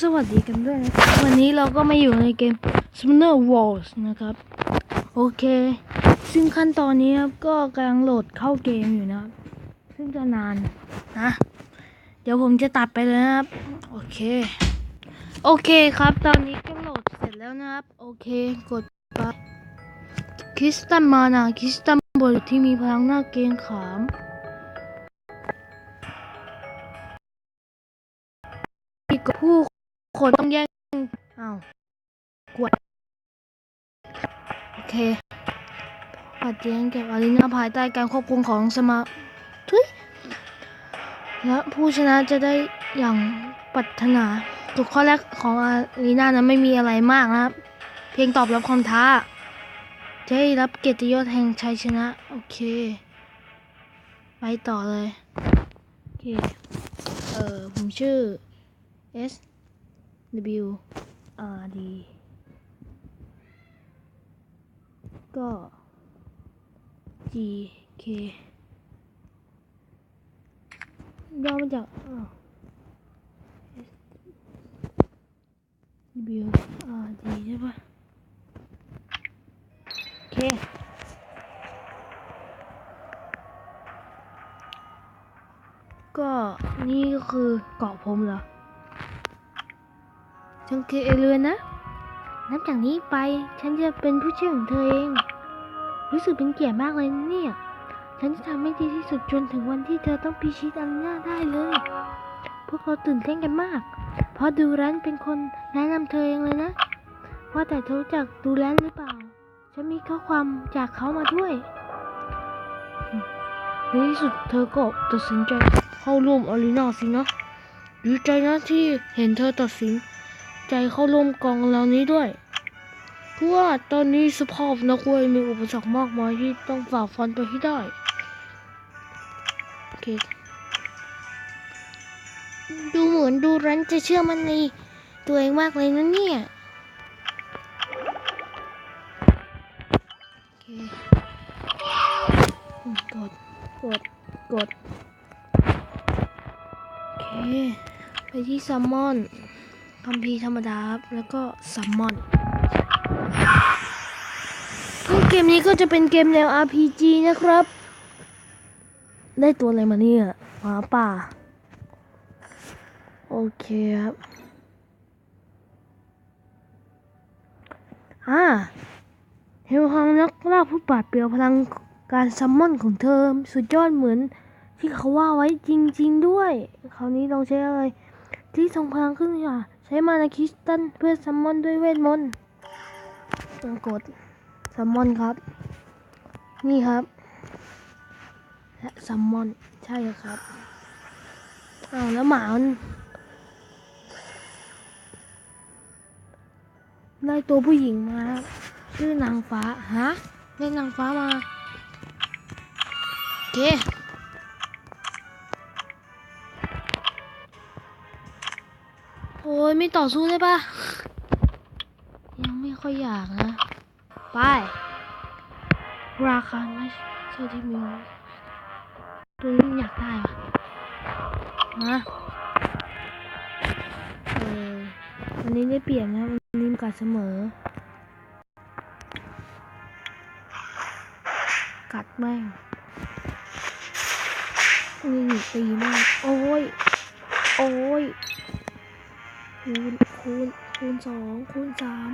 สวัสดีกันด้วยนะครับวันนี้เราก็มาอยู่ในเกม Summoner Wars นะครับ โอเค ซึ่งขั้นตอนนี้ครับก็กำลังโหลดเข้าเกมอยู่นะครับ ซึ่งจะนานนะ เดี๋ยวผมจะตัดไปเลยนะครับ โอเค โอเคครับ ตอนนี้ก็โหลดเสร็จแล้วนะครับ โอเค กดปั๊บคริสตันมานะคริสตันบนที่มีพลังหน้าเกงขามผู้ คนต้องแย่งอ้าวกวด โอเคปัดแย้งเก็บอารีนาภายใต้การควบคุมของสมาทุยและผู้ชนะจะได้อย่างปรารถนาจุดข้อแรกของอารีนานั้นไม่มีอะไรมากนะครับ เพียงตอบรับคำท้าจะได้รับเกียรติยศแห่งชัยชนะ โอเค ไปต่อเลย โอเค เออผมชื่อ S W R D ก็ G K ย่อมาจากอ้าว S W R D ใช่ปะโอเคก็นี่ก็คือเกาะผมเหรอ ฉันคือเอเลือนนะนับจากนี้ไปฉันจะเป็นผู้ช่วยของเธอเอง รู้สึกเป็นเกียรติมากเลยเนี่ย ฉันจะทำให้ดีที่สุดจนถึงวันที่เธอต้องพิชิตอารีนาได้เลย พวกเราตื่นเต้นกันมาก เพราะดูรันเป็นคนแนะนำเธอเองเลยนะ ว่าแต่เธอรู้จักดูรันหรือเปล่า ฉันมีข้อความจากเขามาด้วยในที่สุดเธอก็ตัดสินใจเข้าร่วมอารีนาสินะดีใจนะที่เห็นเธอตัดสิน ใจเข้าร่วมกองเหล่านี้ด้วย เพราะว่าตอนนี้สภาพนักเวยมีอุปสรรคมากมายที่ต้องฝ่าฟันไปให้ได้ โอเค ดูเหมือนดูรันจะเชื่อมันในตัวเองมากเลยนะเนี่ยโอเคกด กด กด โอเค ไปที่ซัมมอน คัมภีร์ธรรมดาแล้วก็ซัมมอนเกมนี้ก็จะเป็นเกมแนว RPG นะครับ ได้ตัวอะไรมาเนี่ยหมาป่า โอเคครับอ่าเฮลฮังนักล่าผู้ปราดเปรียวพลังการซัมมอนของเธอ สุดยอดเหมือนที่เขาว่าไว้จริง ๆ ด้วย คราวนี้ลองใช้อะไร ที่ทรงพลังขึ้นค่ะ ช้มานาคิสตันเพื่อซัมมอนด้วยเวทมนต์กดซัมมอนครับ นี่ครับและซัมมอนใช่ครับอ้าวแล้วหมามันได้ตัวผู้หญิงมาครับชื่อนางฟ้าฮะได้นางฟ้ามาโอเค ยไม่ต่อสู้ได้ปะยังไม่ค่อยอยากนะ ไป ราคาไม่ใช่ที่มีตัวนี้อยากได้ปะมาเออวันนี้ได้เปลี่ยนนะวันนี้มีกัดเสมอ กัดแม่งนี่ตีม่งโอ้ย โอ้ย คูณคูณคูณสองคูณสาม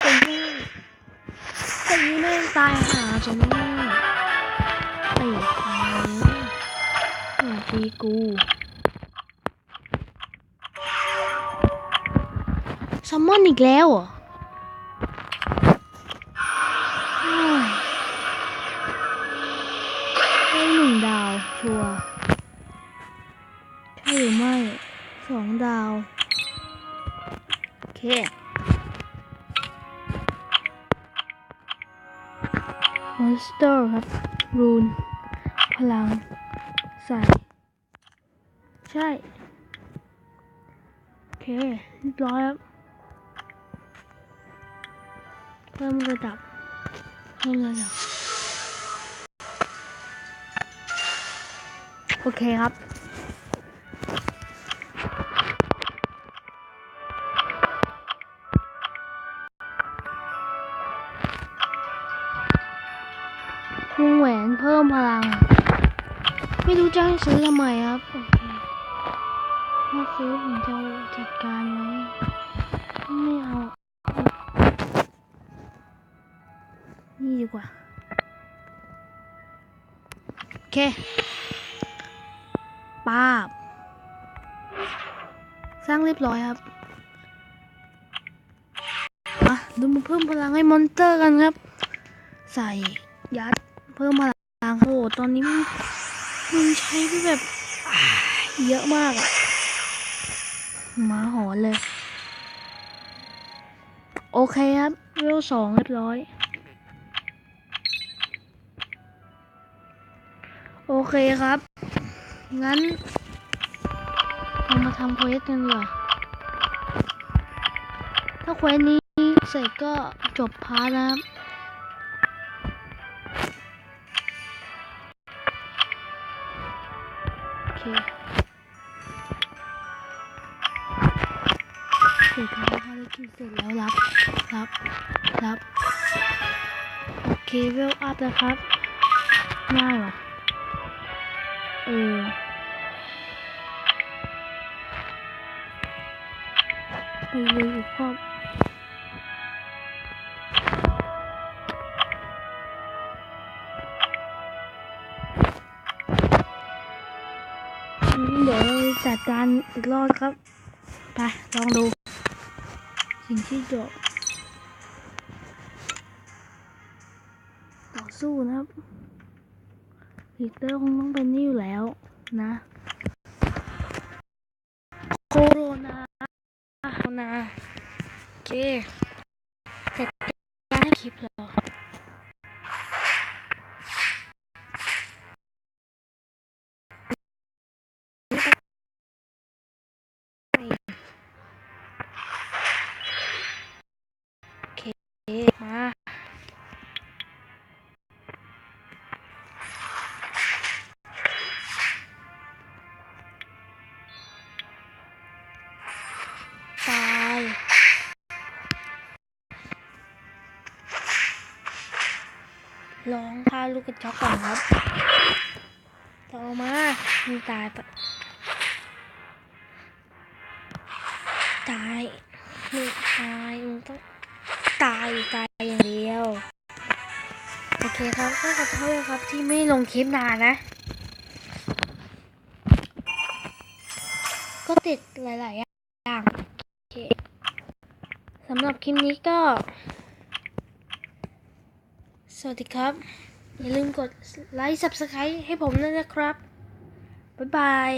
เป็นแม่งเป็นแม่งตายหาจะแม่ไอ้ตายอย่าตีกูซัมมอนอีกแล้วเหรอ มอนสเตอร์ครับ รูน พลัง ใส่ ใช่ โอเคเรียบร้อยครับ เพิ่มระดับ เพิ่มระดับ โอเคครับ วงแหวนเพิ่มพลัง ไม่รู้จะให้ซื้อทำไมครับโอเคถ้าซื้อผมจะจัดการไว้ไม่เอา นี่ดีกว่า โอเคป้าบ สร้างเรียบร้อยครับมาดูมาเพิ่มพลังให้มอนเตอร์กันครับ ใส่ เพิ่มพลังโอ้โหตอนนี้มันมันใช้ไปแบบเยอะมากอะหมาหอนเลย โอเคครับเวลสองเรียบร้อย โอเคครับ งั้นเรามาทำเควสกันดีกว่าถ้าเควสนี้เสร็จก็จบพาร์ทนะครับ เคเสร็จแล้วภารกิจเสร็จแล้วรับ รับ รับ โอเคเวลอัพแล้วครับง่ายว่ะเออไปเลยอีกรอบ จัดการอีกรอบครับ ไป ลองดู สิ่งที่เดี๋ยวต่อสู้นะครับลีดเตอร์คงต้องเป็นนี่อยู่แล้วนะ โคโรนา โคโรนา โอเค ลองพาลูกกระจอกก่อนครับต่อมามึงตายปะตายมึงตายมึงต้องตายตายอย่างเดียว โอเคครับก็ขอโทษครับที่ไม่ลงคลิปนานนะ ก็ติดหลาย ๆ อย่าง โอเคสำหรับคลิปนี้ก็ สวัสดีครับ อย่าลืมกดไลค์ Subscribe ให้ผมด้วยนะครับ บ๊ายบาย